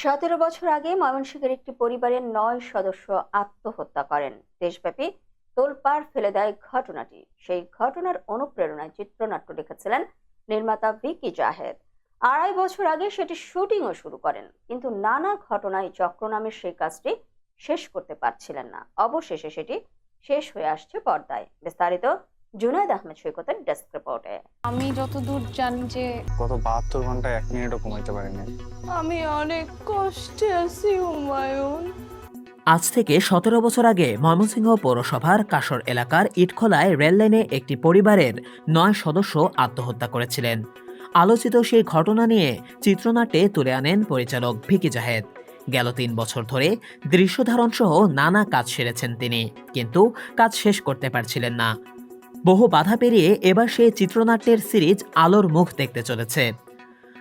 সতেরো বছর আগে ময়মনসিংহের একটি পরিবারের নয় সদস্য আত্মহত্যা করেন। দেশব্যাপী তোলপাড় ফেলে দেয় ঘটনাটি। সেই ঘটনার অনুপ্রেরণায় চিত্রনাট্য লিখেছিলেন নির্মাতা ভিকি জাহেদ। আড়াই বছর আগে সেটি শুটিংও শুরু করেন, কিন্তু নানা ঘটনায় চক্র নামের সেই কাজটি শেষ করতে পারছিলেন না। অবশেষে সেটি শেষ হয়ে আসছে পর্দায়। বিস্তারিত জুনায়দ আহমেদ সৈকতের ডেস্ক রিপোর্টে। আমি যতদূর জানি যে গত বাহাত্তর ঘন্টায় এক মিনিটও ঘুমাইতে পারিনি। আমি অনেক কষ্টে আছি হুমায়ুন। আজ থেকে সতেরো বছর আগে ময়মনসিংহ পৌরসভার কাশর এলাকার ইটখোলায় রেললাইনে একটি পরিবারের নয় সদস্য আত্মহত্যা করেছিলেন। আলোচিত সেই ঘটনা নিয়ে চিত্রনাট্যে তুলে আনেন পরিচালক ভিকি জাহেদ। গেল তিন বছর ধরে দৃশ্যধারণ সহ নানা কাজ সেরেছেন তিনি কিন্তু কাজ শেষ করতে পারছিলেন না। বহু বাধা পেরিয়ে এবার সেই চিত্রনাট্যের সিরিজ আলোর মুখ দেখতে চলেছে।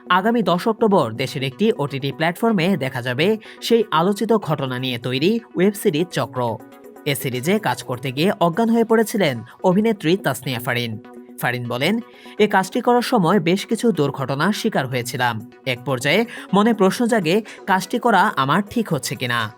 আগামী দশ অক্টোবর দেশের একটি ওটিটি প্ল্যাটফর্মে দেখা যাবে সেই আলোচিত ঘটনা নিয়ে তৈরি ওয়েব সিরিজ চক্র। এ সিরিজে কাজ করতে গিয়ে অজ্ঞান হয়ে পড়েছিলেন অভিনেত্রী তাসনিয়া ফারিন। ফারিন বলেন, এ কাজটি করার সময় বেশ কিছু দুর্ঘটনার শিকার হয়েছিলাম। এক পর্যায়ে মনে প্রশ্ন জাগে, কাজটি করা আমার ঠিক হচ্ছে কিনা?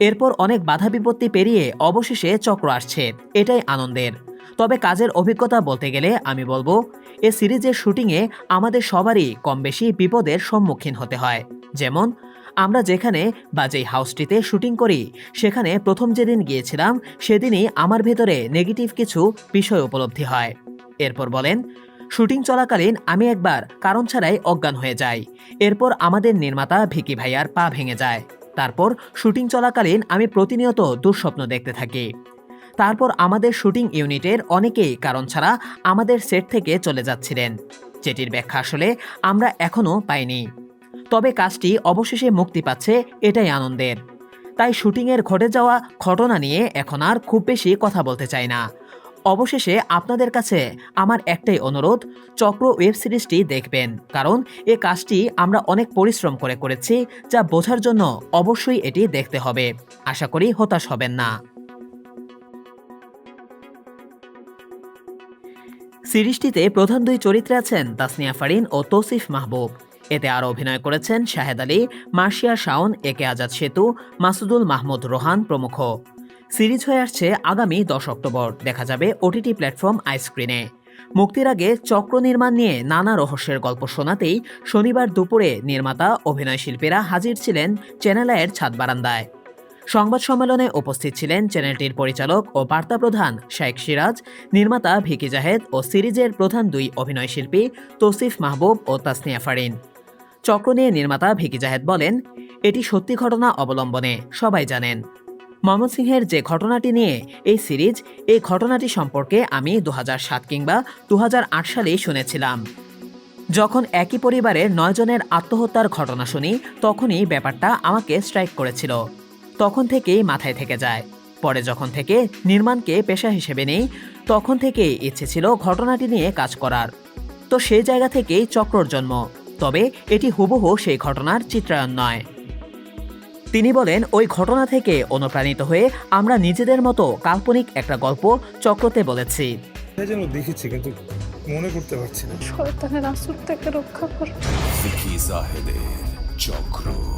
এরপর অনেক বাধা বিপত্তি পেরিয়ে অবশেষে চক্র আসছে। এটাই আনন্দের। তবে কাজের অভিজ্ঞতা বলতে গেলে আমি বলব, এ সিরিজের শুটিংয়ে আমাদের সবারই কম বেশি বিপদের সম্মুখীন হতে হয়। যেমন, আমরা যেখানে বা যেই হাউসটিতে শুটিং করি, সেখানে প্রথম যেদিন গিয়েছিলাম, সেদিনই আমার ভেতরে নেগেটিভ কিছু বিষয় উপলব্ধি হয়। এরপর বলেন, শুটিং চলাকালীন আমি একবার কারণ ছাড়াই অজ্ঞান হয়ে যাই। এরপর আমাদের নির্মাতা ভিকি ভাইয়ার পা ভেঙে যায়। তারপর শুটিং চলাকালীন আমি প্রতিনিয়ত দুঃস্বপ্ন দেখতে থাকি। তারপর আমাদের শুটিং ইউনিটের অনেকেই কারণ ছাড়া আমাদের সেট থেকে চলে যাচ্ছিলেন। যেটির ব্যাখ্যা আসলে আমরা এখনও পাইনি। তবে কাজটি অবশেষে মুক্তি পাচ্ছে এটাই আনন্দের। তাই শুটিংয়ের ঘটে যাওয়া ঘটনা নিয়ে এখন আর খুব বেশি কথা বলতে চাই না। অবশেষে আপনাদের কাছে আমার একটাই অনুরোধ, চক্র ওয়েব সিরিজটি দেখবেন। কারণ এ কাজটি আমরা অনেক পরিশ্রম করে করেছি, যা বোঝার জন্য অবশ্যই এটি দেখতে হবে। আশা করি হতাশ হবেন না। সিরিজটিতে প্রধান দুই চরিত্রে আছেন তাসনিয়া ফারিন ও তৌসিফ মাহবুব। এতে আরও অভিনয় করেছেন শাহেদ আলী, মার্শিয়া শাওন একে আজাদ সেতু, মাসুদুল মাহমুদ রোহান প্রমুখ। সিরিজ হয়ে আসছে আগামী দশ অক্টোবর। দেখা যাবে ওটিটি প্ল্যাটফর্ম আইস্ক্রিনে। মুক্তির আগে চক্র নির্মাণ নিয়ে নানা রহস্যের গল্প শোনাতেই শনিবার দুপুরে নির্মাতা অভিনয় শিল্পীরা হাজির ছিলেন চ্যানেল আয়ের ছাদ বারান্দায়। সংবাদ সম্মেলনে উপস্থিত ছিলেন চ্যানেলটির পরিচালক ও বার্তা প্রধান শেখ সিরাজ, নির্মাতা ভিকি জাহেদ ও সিরিজের প্রধান দুই অভিনয় শিল্পী তৌসিফ মাহবুব ও তাসনিয়া ফারিন। চক্র নিয়ে নির্মাতা ভিকি জাহেদ বলেন, এটি সত্যি ঘটনা অবলম্বনে, সবাই জানেন। ময়মনসিংহের যে ঘটনাটি নিয়ে এই সিরিজ, এই ঘটনাটি সম্পর্কে আমি দু সাত কিংবা দু হাজার আট সালেই শুনেছিলাম। যখন একই পরিবারের নয়জনের আত্মহত্যার ঘটনা শুনি, তখনই ব্যাপারটা আমাকে স্ট্রাইক করেছিল। তখন থেকেই মাথায় থেকে যায়। পরে যখন থেকে নির্মাণকে পেশা হিসেবে নেই তখন থেকেই ইচ্ছে ছিল ঘটনাটি নিয়ে কাজ করার। তো সেই জায়গা থেকেই চক্রর জন্ম। তবে এটি হুবহু সেই ঘটনার চিত্রায়ন নয়। তিনি বলেন ওই ঘটনা থেকে অনুপ্রাণিত হয়ে আমরা নিজেদের মতো কাল্পনিক একটা গল্প চক্রতে বলেছি। যেন দেখেছি কিন্তু মনে করতে পারছি না। শয়তানের আসর থেকে রক্ষা কর। চক্র।